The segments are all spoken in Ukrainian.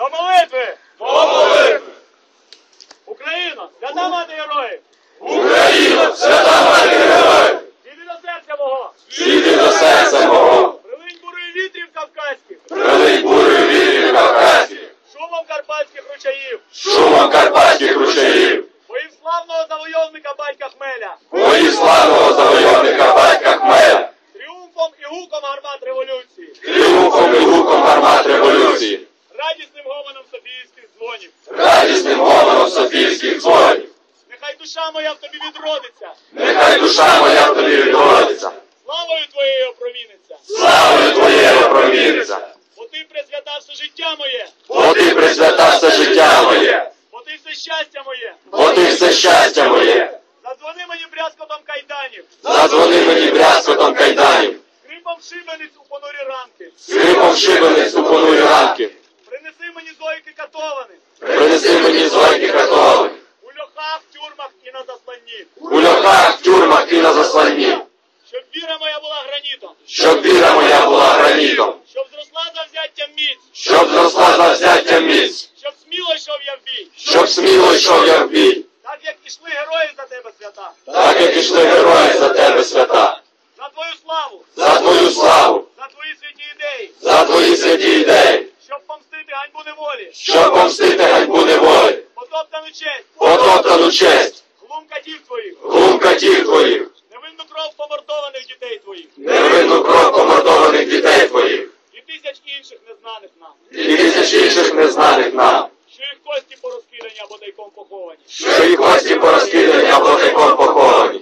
До молитви! Помолитви! Україна! Свята мати героїв! Україна, свята мати героїв! Діди до серця мого! Діди до серця мого! Прилинь бури вітрів кавказьких! Прилить бури вітрів Кавказьких! Шумом карпатських ручаїв! Шумом карпатських дзвонів! Радісним Софійських дзвонів! Нехай душа моя в тобі відродиться! Нехай душа моя в тобі відродиться! Славою твоєю опроміниться! Славою твоєю проміниться! Бо ти присвята все життя моє! Бо ти присвятався життя моє! Бо ти все щастя моє! Бо ти все щастя моє! Задзвони мені брязкотом кайданів! Задзвони мені брязкотом кайданів! Скрипом шибениць у понурі ранки! Скрипом шибениць у понурі ранки! Принеси мені зойки катованих! У льохах, тюрмах і на засланні! У льохах, тюрмах і на засланні! Щоб віра моя була гранітом! Щоб віра моя була гранітом! Щоб зросла за взяття міць! Щоб зросла за взяття міць! Щоб сміло йшов я в бій! Щоб сміло йшов я в бій! Так як ішли герої за тебе свята! Так як ішли герої за тебе свята! За твою славу! За твою славу! За твої святі ідеї! За твої святі ідеї! Щоб помстити ганьбу неволі! Щоб помстити ганьбу! Потоптану честь! Глум катів твоїх! Глум катів твоїх! Невинну кров помордованих дітей твоїх! Невинну кров помордованих дітей твоїх! І тисяч інших незнаних нам! І тисяч інших незнаних нам! Що їх кості порозкидані або тайком поховані! Що їх кості порозкидані або тайком поховані!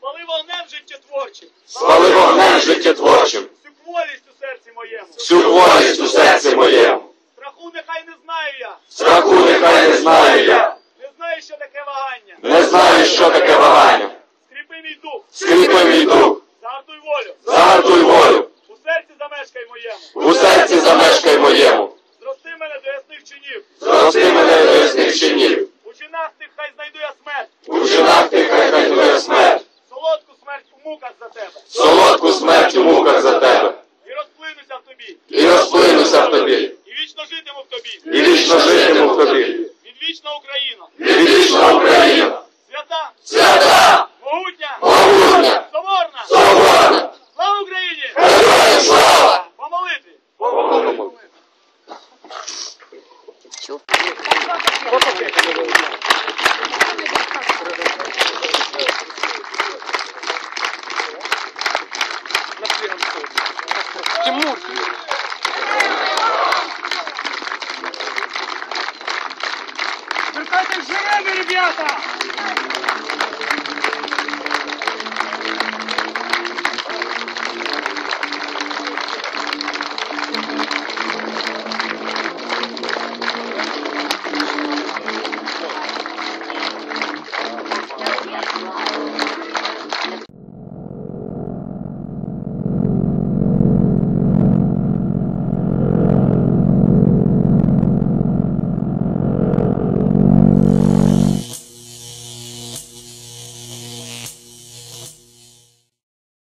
Спали вогнем життєтворчим! Спали вогнем життєтворчим! Всю кволість у серці моєму! Всю волість у серці моєму! Страху нехай не знаю я! Страху нехай не знаю я! Не знаю, що таке Знаю, що таке вагання! Скріпи мій дух! Скріпи мій дух! Загартуй волю! Загартуй волю! У серці замешкай моєму! У серці замешкай моєму! Зрости мене до ясних чинів! Зрости мене до ясних чинів! У чинах тих хай знайду я смерть! У чинах ти хай знайдує смерть! Солодку смерть у муках за тебе! Солодку смерть у муках за тебе! І розплинуся в тобі! І розплинуся в тобі! І вічно житиму в тобі! І вічно житиму Тимур! это живими, ребята!